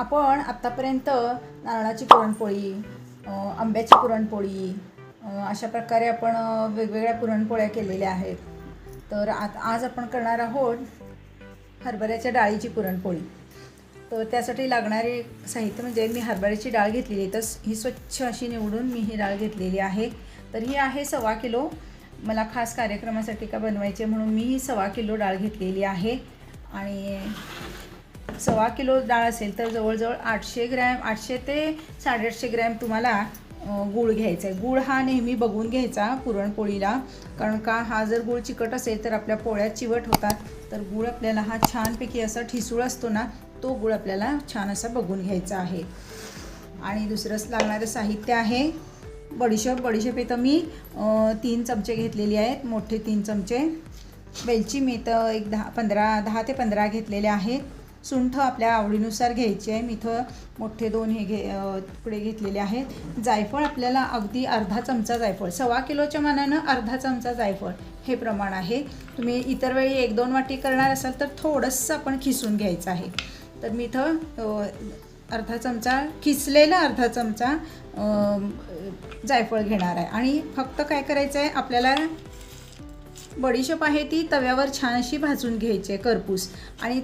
आपण आत्तापर्यंत नारळाची पुरणपोळी आंब्याची पुरणपोळी अशा प्रकारे आपण वेगवेगळ्या पुरणपोळ्या केलेल्या आहेत. तर आत आज आपण करणार आहोत हरभऱ्याच्या डाळीची पुरणपोळी. तर त्यासाठी लागणारे साहित्य म्हणजे मी हरभऱ्याची डाळ घेतलेली तर ही स्वच्छ अशी निवडून मी ही डाळ घेतलेली आहे. तर ही आहे सव्वा किलो. मला खास कार्यक्रमासाठी का बनवायची आहे म्हणून मी ही सव्वा किलो डाळ घेतलेली आहे. आणि सव्वा किलो डाळ असेल तर जवळजवळ आठशे ग्रॅम आठशे ते साडेआठशे ग्रॅम तुम्हाला गुळ गूळ घ्यायचा आहे. गूळ हा नेहमी बघून घ्यायचा पुरणपोळीला. कारण का हा जर गूळ चिकट असेल तर आपल्या पोळ्या चिवट होतात. तर गूळ आपल्याला हा छानपैकी असा ठिसूळ असतो ना तो गूळ आपल्याला छान असा बघून घ्यायचा आहे. आणि दुसरंच लागणारं साहित्य आहे. बडीशेप बडीशेप इथं मी तीन चमचे घेतलेले आहेत. मोठे तीन चमचे. वेलची मी तर एक दहा पंधरा दहा ते पंधरा घेतलेले आहेत. सुंठ आपल्या आवडीनुसार घ्यायची आहे. मी इथं मोठे दोन हे घे तुकडे घेतलेले आहेत. जायफळ आपल्याला अगदी अर्धा चमचा जायफळ सव्वा किलोच्या मानानं अर्धा चमचा जायफळ हे प्रमाण आहे. तुम्ही इतर वेळी एक दोन वाटी करणार असाल तर थोडंसं आपण खिसून घ्यायचं आहे. तर मी इथं अर्धा चमचा खिसलेला अर्धा चमचा जायफळ घेणार आहे. आणि फक्त काय करायचं आहे? आपल्याला बडीशेप आहे ती तव्यावर छान अशी भाजून घ्यायची आहे करपूस. आणि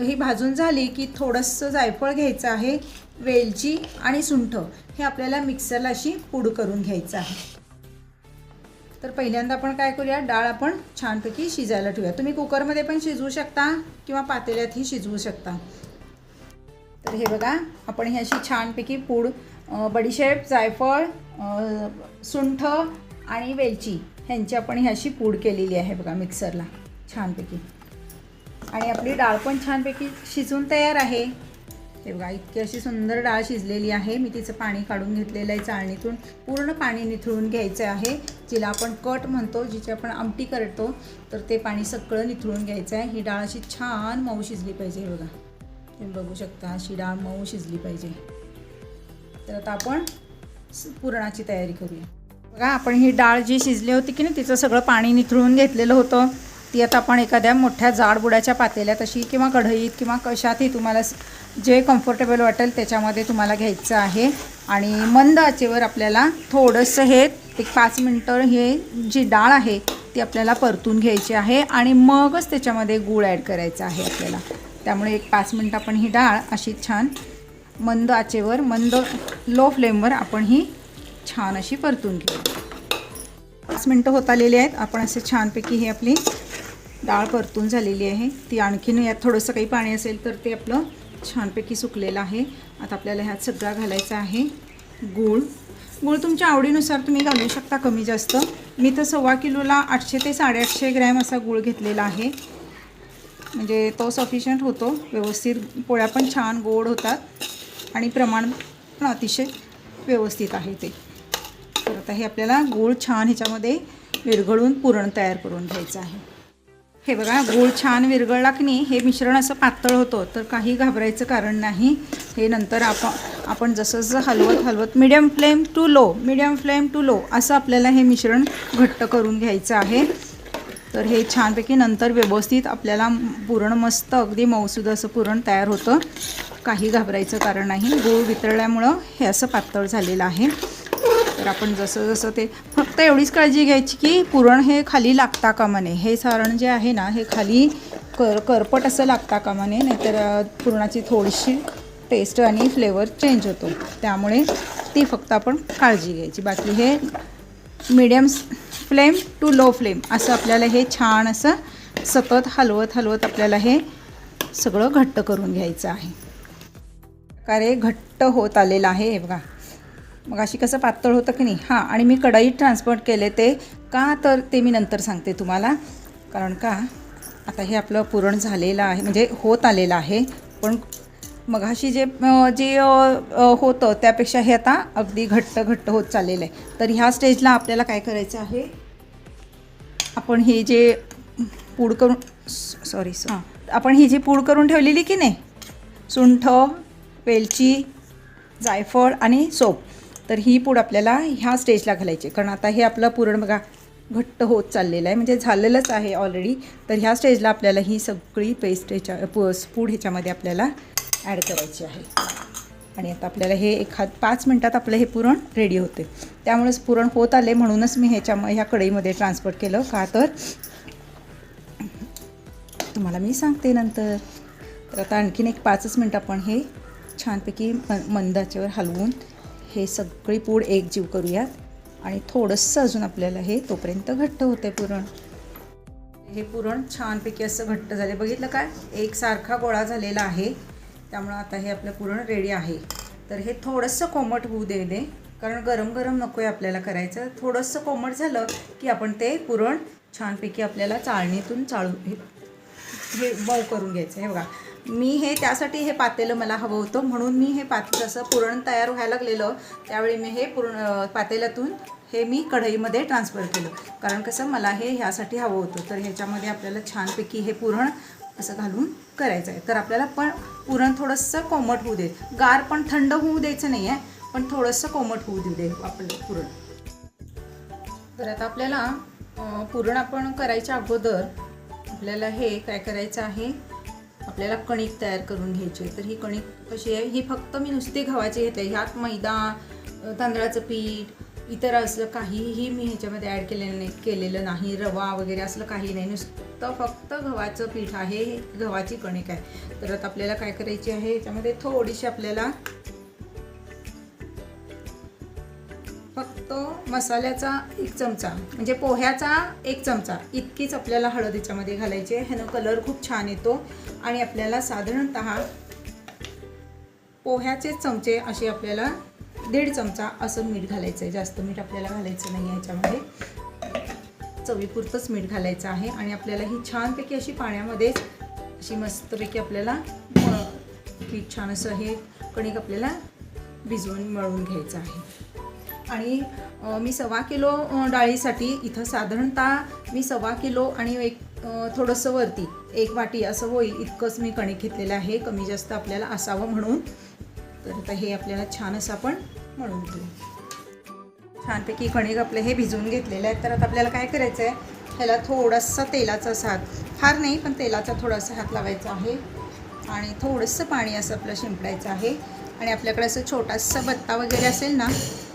ही भाजून झाली की थोडंसं जायफळ घ्यायचं आहे वेलची आणि सुंठ हे आपल्याला मिक्सरला अशी पूड करून घ्यायचं आहे. तर पहिल्यांदा आपण काय करूया डाळ आपण छानपैकी शिजायला ठेवूया. तुम्ही कुकरमध्ये पण शिजवू शकता किंवा पातेल्यातही शिजवू शकता. तर हे बघा आपण ही अशी छानपैकी पूड बडीशेप जायफळ सुंठ आणि वेलची ह्यांची आपण ही अशी पूड केलेली आहे बघा मिक्सरला छानपैकी. आणि आपली डाळ पण छानपैकी शिजून तयार आहे. हे बघा इतकी अशी सुंदर डाळ शिजलेली आहे. मी तिचं पाणी काढून घेतलेलं आहे चाळणीतून. पूर्ण पाणी निथळून घ्यायचं आहे. जिला आपण कट म्हणतो जिची आपण आमटी करतो तर ते पाणी सगळं निथळून घ्यायचं आहे. ही डाळ अशी छान मऊ शिजली पाहिजे हे बघा. तुम्ही बघू शकता अशी डाळ मऊ शिजली पाहिजे. तर आता आपण पुरणाची तयारी करूया. बघा आपण ही डाळ जी शिजली होती की नाही तिचं सगळं पाणी निथळून घेतलेलं होतं. ती आता आपण एखाद्या मोठ्या जाड बुडाच्या पातेल्यात अशी किंवा कढईत किंवा कशातही तुम्हाला जे कम्फर्टेबल वाटेल त्याच्यामध्ये तुम्हाला घ्यायचं आहे. आणि मंद आचेवर आपल्याला थोडंसं हे एक पाच मिनटं हे जी डाळ आहे ती आपल्याला परतून घ्यायची आहे आणि मगच त्याच्यामध्ये गूळ ॲड करायचा आहे आपल्याला. त्यामुळे एक पाच मिनटं आपण ही डाळ अशी छान मंद आचेवर मंद लो फ्लेमवर आपण ही छान अशी परतून घेऊ. पाच मिनटं होत आलेली आहेत. आपण असे छानपैकी ही आपली डाळ परतून झालेली आहे. ती आणखीन यात थोडंसं काही पाणी असेल तर ते आपलं छानपैकी सुकलेलं आहे. आता आपल्याला ह्यात सगळा घालायचा आहे गूळ. गूळ तुमच्या आवडीनुसार तुम्ही घालू शकता कमी जास्त. मी तर सव्वा किलोला आठशे ते साडेआठशे ग्रॅम असा गूळ घेतलेला आहे. म्हणजे तो सफिशियंट होतो. व्यवस्थित पोळ्या पण छान गोड होतात. आणि प्रमाण पण अतिशय व्यवस्थित आहे ते. तर आता हे आपल्याला गूळ छान ह्याच्यामध्ये विरघळून पुरण तयार करून घ्यायचं आहे. हे बघा गूळ छान विरघळला की नाही हे मिश्रण असं पातळ होतं तर काही घाबरायचं कारण नाही. हे नंतर आपण आपण जसं जसं हलवत हलवत medium flame to low medium flame to low असं आपल्याला हे मिश्रण घट्ट करून घ्यायचं आहे. तर हे छानपैकी नंतर व्यवस्थित आपल्याला पुरण मस्त अगदी मऊसूद असं पुरण तयार होतं. काही घाबरायचं कारण नाही. गूळ वितळल्यामुळं हे असं पातळ झालेलं आहे. तर आपण जसं जसं ते फक्त एवढीच काळजी घ्यायची की पुरण हे खाली लागता कामा नये. हे सारण जे आहे ना हे खाली कर करपट असं लागता कामा नये नाहीतर पुरणाची थोडीशी टेस्ट आणि फ्लेवर चेंज होतो. त्यामुळे ती फक्त आपण काळजी घ्यायची. बाकी हे medium flame to low flame असं आपल्याला हे छान असं सतत हलवत हलवत आपल्याला हे सगळं घट्ट करून घ्यायचं आहे. प्रकारे घट्ट होत आलेलं आहे बघा. मग अशी कसं पातळ होतं की नाही? हां आणि मी कढईत ट्रान्सपोर्ट केले ते का तर ते मी नंतर सांगते तुम्हाला. कारण का? आता हे आपलं पुरण झालेलं आहे म्हणजे होत आलेलं आहे. पण मगाशी जे जे होतं त्यापेक्षा हे आता अगदी घट्ट घट्ट होत चाललेलं आहे. तर ह्या स्टेजला आपल्याला काय करायचं आहे? आपण हे जे पूड करून सॉरी हां आपण ही जी पूड करून ठेवलेली की नाही? सुंठ वेलची जायफळ आणि सोप. तर ही पूड आपल्याला ह्या स्टेजला घालायची कारण आता हे आपलं पुरण बघा घट्ट होत चाललेलं आहे. म्हणजे झालेलंच आहे ऑलरेडी तर ह्या स्टेजला आपल्याला ही सगळी पेस्ट ह्याच्या पू पूड ह्याच्यामध्ये आपल्याला ॲड करायची आहे. आणि आता आपल्याला हे एखाद पाच मिनटात आपलं हे पुरण रेडी होते. त्यामुळेच पुरण होत आले म्हणूनच मी ह्याच्या ह्या कढईमध्ये ट्रान्सफर केलं. का तर? तुम्हाला मी सांगते नंतर. तर आता आणखीन एक पाचच मिनटं आपण हे छानपैकी म मंदाच्यावर हलवून हे सगळी पूड एकजीव करूयात. आणि थोडंसं अजून आपल्याला हे तोपर्यंत घट्ट होते पुरण. हे पुरण छानपैकी असं घट्ट झाले बघितलं काय एकसारखा गोळा झालेला आहे. त्यामुळं आता हे आपलं पुरण रेडी आहे. तर हे थोडंसं कोमट होऊ दे दे कारण गरम गरम नको आहे आपल्याला करायचं. थोडंसं कोमट झालं की आपण ते पुरण छानपैकी आपल्याला चाळणीतून चाळू हे हे मऊ करून घ्यायचं. हे बघा. मी हे त्यासाठी हे पातेलं मला हवं होतं म्हणून मी हे पात जसं पुरण तयार व्हायला लागलेलं. त्यावेळी मी हे पुरण पातेल्यातून हे मी कढईमध्ये ट्रान्सफर केलं. कारण कसं मला हे ह्यासाठी हवं होतं. तर ह्याच्यामध्ये आपल्याला छानपैकी हे पुरण असं घालून करायचं आहे. तर आपल्याला पण पुरण थोडंसं कोमट होऊ दे. गार पण थंड होऊ द्यायचं नाही आहे पण थोडंसं कोमट होऊ देऊ दे आपलं पुरण. तर आता आपल्याला पुरण आपण करायच्या अगोदर आपल्याला हे काय करायचं आहे? आपल्याला कणिक तयार करून घ्यायची आहे. तर ही कणिक कशी आहे? ही फक्त मी नुसती गव्हाची घेते. ह्यात मैदा तांदळाचं पीठ इतर असलं काहीही मी ह्याच्यामध्ये ॲड केलेलं नाही केलेलं नाही. रवा वगैरे असलं काही नाही. नुसतं फक्त गव्हाचं पीठ आहे. गव्हाची कणिक आहे. तर आता आपल्याला काय करायची आहे? ह्याच्यामध्ये थोडीशी आपल्याला मसाल्याचा एक चमचा म्हणजे पोह्याचा एक चमचा इतकीच आपल्याला हळद याच्यामध्ये घालायची आहे. ह्यानं कलर खूप छान येतो. आणि आपल्याला साधारणत पोह्याचे चमचे असे आपल्याला दीड चमचा असं मीठ घालायचं आहे. जास्त मीठ आपल्याला घालायचं नाही याच्यामध्ये. चवीपुरतंच मीठ घालायचं आहे. आणि आपल्याला ही छानपैकी अशी पाण्यामध्येच अशी मस्तपैकी आपल्याला पीठ छान असं हे कणिक आपल्याला भिजवून मळून घ्यायचं आहे. आणि मी सव्वा किलो डाळीसाठी इथं साधारणतः मी सव्वा किलो आणि एक थोडंसं वरती एक वाटी असं होईल इतकंच मी कणिक घेतलेलं आहे. कमी जास्त आपल्याला असावं म्हणून. तर आता हे आपल्याला छान असं आपण म्हणून घेऊ. छानपैकी कणिक आपले हे भिजवून घेतलेलं आहे. तर आता आपल्याला काय करायचं आहे ह्याला थोडासा तेलाचा असा हात फार नाही पण तेलाचा थोडासा हात लावायचा आहे. आणि थोडंसं पाणी असं आपलं शिंपडायचं आहे. आणि आपल्याकडे असं छोटासा बत्ता वगैरे असेल ना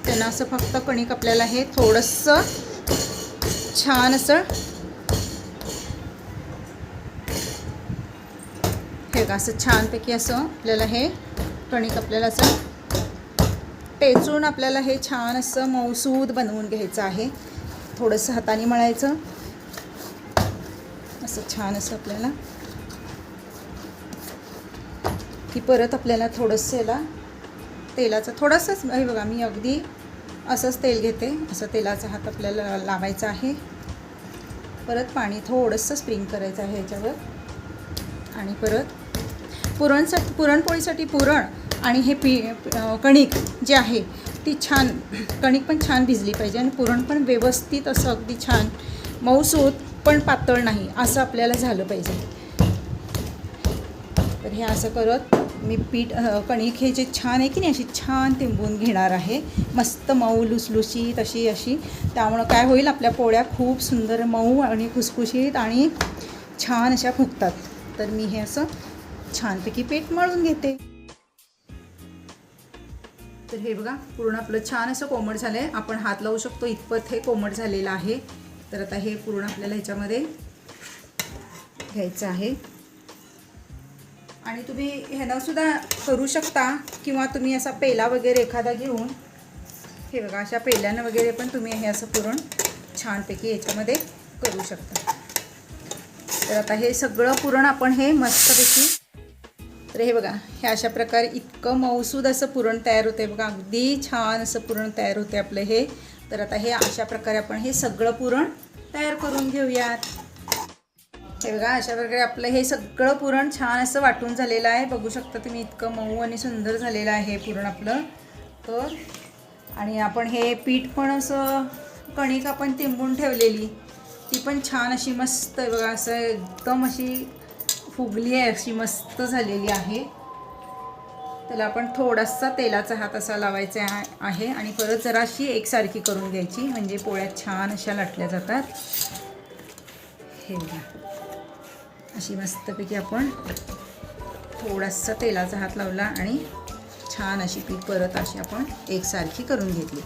त्यांना असं फक्त कणिक आपल्याला हे थोडंसं छान असं हे का असं छानपैकी असं आपल्याला हे कणिक आपल्याला असं टेचून आपल्याला हे छान असं मऊसूद बनवून घ्यायचं आहे. थोडंसं हाताने मळायचं. असं छान असं आपल्याला. की परत आपल्याला थोडंसं याला तेलाचं थोडंसंच हे बघा मी अगदी असंच तेल घेते. असं तेलाचा हात आपल्याला लावायचा आहे. परत पाणी थोडंसं स्प्रिंग करायचं आहे ह्याच्यावर. आणि परत पुरणसाठी पुरणपोळीसाठी पुरण आणि हे पी कणिक जे आहे ती छान कणिक पण छान भिजली पाहिजे आणि पुरण पण व्यवस्थित असं अगदी छान. मऊसूत पण पातळ नाही असं आपल्याला झालं पाहिजे. तर हे असं करत मी पीठ कणिक हे जे छान आहे की नाही अशी छान तिंबून घेणार आहे. मस्त मऊ लुसलुशीत अशी अशी. त्यामुळं काय होईल आपल्या पोळ्या खूप सुंदर मऊ आणि खुसखुशीत आणि छान अशा फुगतात. तर मी हे असं छानपैकी पीठ मळून घेते. तर हे बघा पूर्ण आपलं छान असं कोमट झालं आहे आपण हात लावू शकतो इतपत हे कोमट झालेलं आहे. तर आता हे पूर्ण आपल्याला ह्याच्यामध्ये घ्यायचं आहे. आणि तुम्ही ह्यानंसुद्धा करू शकता किंवा तुम्ही असा पेला वगैरे एखादा घेऊन. हे बघा अशा पेल्यानं वगैरे पण तुम्ही हे असं पुरण छानपैकी याच्यामध्ये करू शकता. तर आता हे सगळं पुरण आपण हे मस्तपैकी तर हे बघा हे अशा प्रकारे इतकं मऊसूद असं पुरण तयार होते बघा अगदी छान असं पुरण तयार होते आपलं हे. तर आता हे अशा प्रकारे आपण हे सगळं पुरण तयार करून घेऊयात. हे बघा अशा प्रकारे आपलं हे सगळं पुरण छान असं वाटून झालेलं आहे. बघू शकता तुम्ही इतकं मऊ आणि सुंदर झालेलं आहे पुरण आपलं. तर आणि आपण हे पीठ पण असं कणिक आपण तिंबून ठेवलेली ती पण छान अशी मस्त आहे बघा असं एकदम अशी फुगली आहे अशी मस्त झालेली आहे. त्याला आपण थोडासा तेलाचा हात असा लावायचा आहे- आहे आणि परत जराशी एकसारखी करून घ्यायची म्हणजे पोळ्या छान अशा लाटल्या जातात. हे बघा. अशी मस्तपैकी आपण थोडासा तेलाचा हात लावला आणि छान अशी पीठ परत अशी आपण एकसारखी करून घेतली.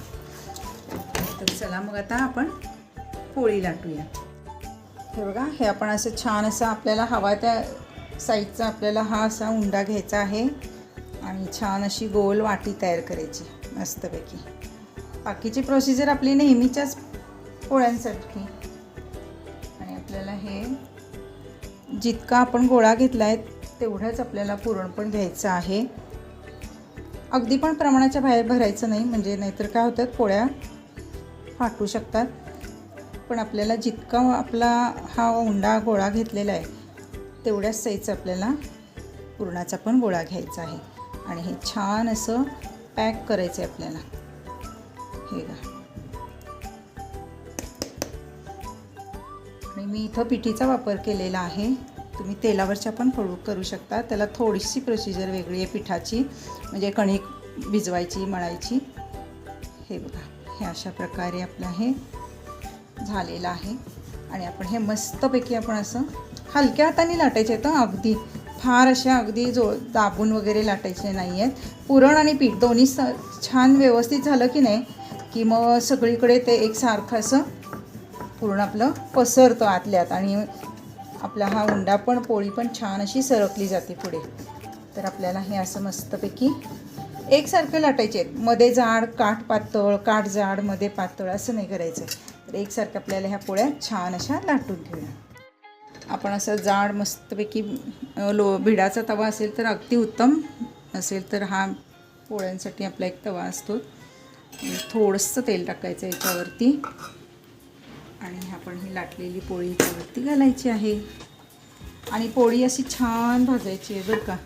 तर चला मग आता आपण पोळी लाटूया. हे बघा हे आपण असं छान असं आपल्याला हवा त्या साईजचा आपल्याला हा असा उंडा घ्यायचा आहे आणि छान अशी गोल वाटी तयार करायची मस्तपैकी. बाकीची प्रोसिजर आपली नेहमीच्याच पोळ्यांसारखी. जितका आपण गोळा घेतला आहे तेवढाच आपल्याला पुरण पण घ्यायचं आहे. अगदी पण प्रमाणाच्या बाहेर भरायचं नाही म्हणजे नाहीतर काय होतात पोळ्या फाटू शकतात. पण आपल्याला जितका आपला हा उंडा गोळा घेतलेला आहे तेवढ्याच साईजचा आपल्याला पुरणाचा पण गोळा घ्यायचा आहे. आणि हे छान असं पॅक करायचं आहे आपल्याला. हे का आणि मी इथं पिठीचा वापर केलेला आहे. तुम्ही तेलावरच्या पण फळूक करू शकता. त्याला थोडीशी प्रोसिजर वेगळी आहे पिठाची. म्हणजे कणिक भिजवायची मळायची. हे बघा हे अशा प्रकारे आपलं हे झालेलं आहे. आणि आपण हे मस्तपैकी आपण असं हलक्या हाताने लाटायचे आहेत अगदी. फार अशा अगदी जो दाबून वगैरे लाटायचे नाही आहेत. पुरण आणि पीठ दोन्ही स छान व्यवस्थित झालं की नाही की मग सगळीकडे ते एकसारखं असं पूर्ण आपलं पसरतं आतल्यात आणि आपला हा उंडा पण पोळी पण छान अशी सरकली जाते पुढे. तर आपल्याला हे असं मस्तपैकी एकसारखं लाटायचे आहेत. मध्ये जाड काठ पातळ काठ जाडमध्ये पातळ असं नाही करायचं. तर एकसारखं आपल्याला ह्या पोळ्या छान अशा लाटून घेऊया. आपण असं जाड मस्तपैकी लो भिडाचा तवा असेल तर अगदी उत्तम. असेल तर हा पोळ्यांसाठी आपला एक तवा असतो. थोडंसं तेल टाकायचं याच्यावरती. आणि आपण ही लाटलेली पोळी त्यावरती घालायची आहे. आणि पोळी अशी छान भाजायची आहे बरं का.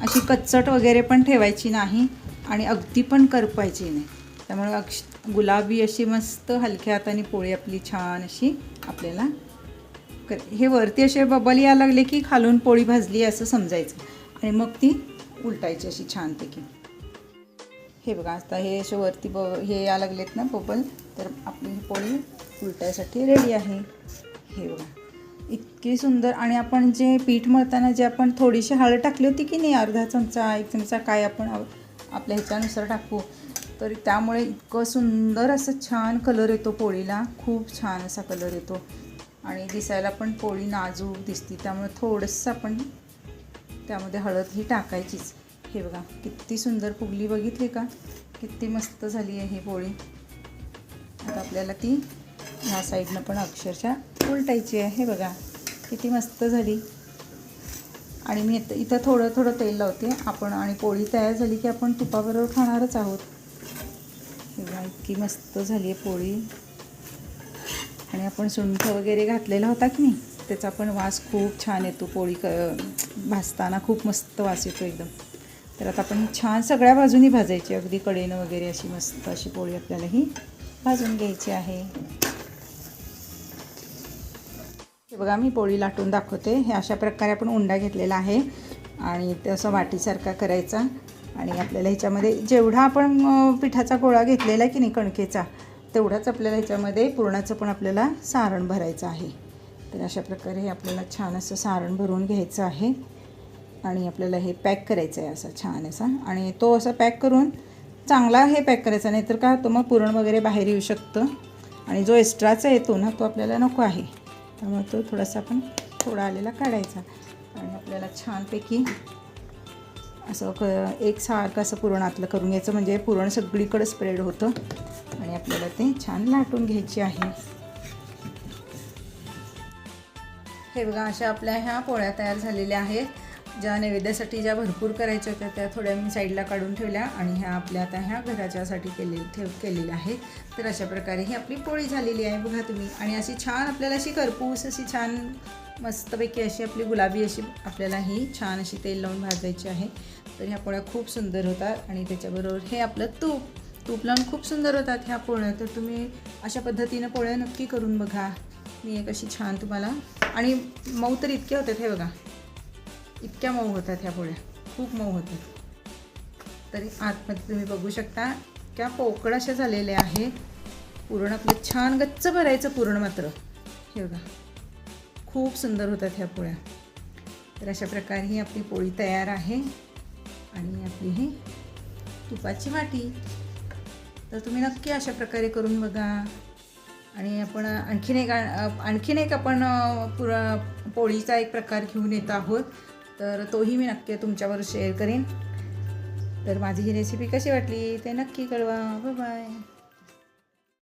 अशी कच्चट वगैरे पण ठेवायची नाही आणि अगदी पण करपायची नाही. त्यामुळे अक्ष गुलाबी अशी मस्त हलक्या हाताने पोळी आपली छान अशी आपल्याला कर हे वरती असे बबल यायला लागले की खालून पोळी भाजली असं समजायचं. आणि मग ती उलटायची अशी छानपैकी. हे बघा आता हे असे वरती ब हे या लागलेत ना बबल तर आपली ही पोळी उलटायसाठी रेडी आहे. हे बघा. इतकी सुंदर आणि आपण जे पीठ मळताना जे आपण थोडीशी हळद टाकली होती की नाही अर्धा चमचा एक चमचा काय आपण आपल्या ह्याच्यानुसार टाकू. तर त्यामुळे इतकं सुंदर असं छान कलर येतो पोळीला. खूप छान असा कलर येतो. आणि दिसायला पण पोळी नाजूक दिसते. त्यामुळे थोडंसं आपण त्यामध्ये हळद ही टाकायचीच. हे बघा किती सुंदर फुगली बघितली का? किती मस्त झाली आहे ही पोळी. आता आपल्याला ती ह्या साईडनं पण अक्षरशः उलटायची आहे. हे बघा किती मस्त झाली. आणि मी इथं इथं थोडं थोडं तेल लावते. आपण आणि पोळी तयार झाली की आपण तुपाबरोबर खाणारच आहोत. हे बघा इतकी मस्त झाली आहे पोळी. आणि आपण सुंठ वगैरे घातलेला होता की नाही त्याचा पण वास खूप छान येतो. पोळी क भाजताना खूप मस्त वास येतो एकदम. तर आता आपण छान सगळ्या बाजूनी भाजायची. अगदी कडेनं वगैरे अशी मस्त अशी पोळी आपल्याला ही भाजून घ्यायची आहे. हे बघा मी पोळी लाटून दाखवते. हे अशा प्रकारे आपण उंडा घेतलेला आहे. आणि ते असं वाटीसारखा करायचा. आणि आपल्याला ह्याच्यामध्ये जेवढा आपण पिठाचा गोळा घेतलेला आहे की नाही कणकेचा तेवढाच आपल्याला ह्याच्यामध्ये पुरणाचं पण आपल्याला सारण भरायचं आहे. तर अशा प्रकारे हे आपल्याला छान असं सारण भरून घ्यायचं आहे. आणि आपल्याला हे पॅक करायचं आहे असं छान असा. आणि तो असं पॅक करून चांगला हे पॅक करायचा नाहीतर का तो मग पुरण वगैरे बाहेर येऊ शकतं. आणि जो एक्स्ट्राचा येतो ना तो आपल्याला नको आहे. त्यामुळे तो थोडासा आपण थोडा आलेला काढायचा. आणि आपल्याला छानपैकी असं क एक सारखं असं पुरण आतलं करून घ्यायचं. म्हणजे पुरण सगळीकडे स्प्रेड होतं. आणि आपल्याला ते छान लाटून घ्यायचे आहे. हे बघा अशा आपल्या ह्या पोळ्या तयार झालेल्या आहेत. ज्या नैवेद्यासाठी ज्या भरपूर करायच्या होत्या त्या थोड्या मी साईडला काढून ठेवल्या आणि ह्या आपल्या आता ह्या घराच्यासाठी केले ठेव केलेल्या आहेत. तर अशा प्रकारे ही आपली पोळी झालेली आहे बघा तुम्ही. आणि अशी छान आपल्याला अशी करपूस अशी छान मस्तपैकी अशी आपली गुलाबी अशी आपल्याला ही छान अशी तेल लावून भाजायची आहे. तर ह्या पोळ्या खूप सुंदर होतात आणि त्याच्याबरोबर हे आपलं तूप. तूप लावून खूप सुंदर होतात ह्या पोळ्या. तर तुम्ही अशा पद्धतीनं पोळ्या नक्की करून बघा. मी एक अशी छान तुम्हाला आणि मऊ तर इतके होतात हे बघा. इतक्या मऊ होतात ह्या पोळ्या. खूप मऊ होतात. तरी आतमध्ये तुम्ही बघू शकता इतक्या पोकळ अशा झालेल्या आहेत. पूर्ण आपलं छान गच्च भरायचं पुरण मात्र. हे बघा. खूप सुंदर होतात ह्या पोळ्या. तर अशा प्रकारे ही आपली पोळी तयार आहे. आणि आपली ही तुपाची वाटी. तर तुम्ही नक्की अशा प्रकारे करून बघा. आणि आपण आणखीन एक आणखीन एक आपण पुरा पोळीचा एक प्रकार घेऊन येत आहोत. तर तोही मी नक्की तुमच्यावर शेअर करेन. तर माझी ही रेसिपी कशी वाटली ते नक्की कळवा. बाय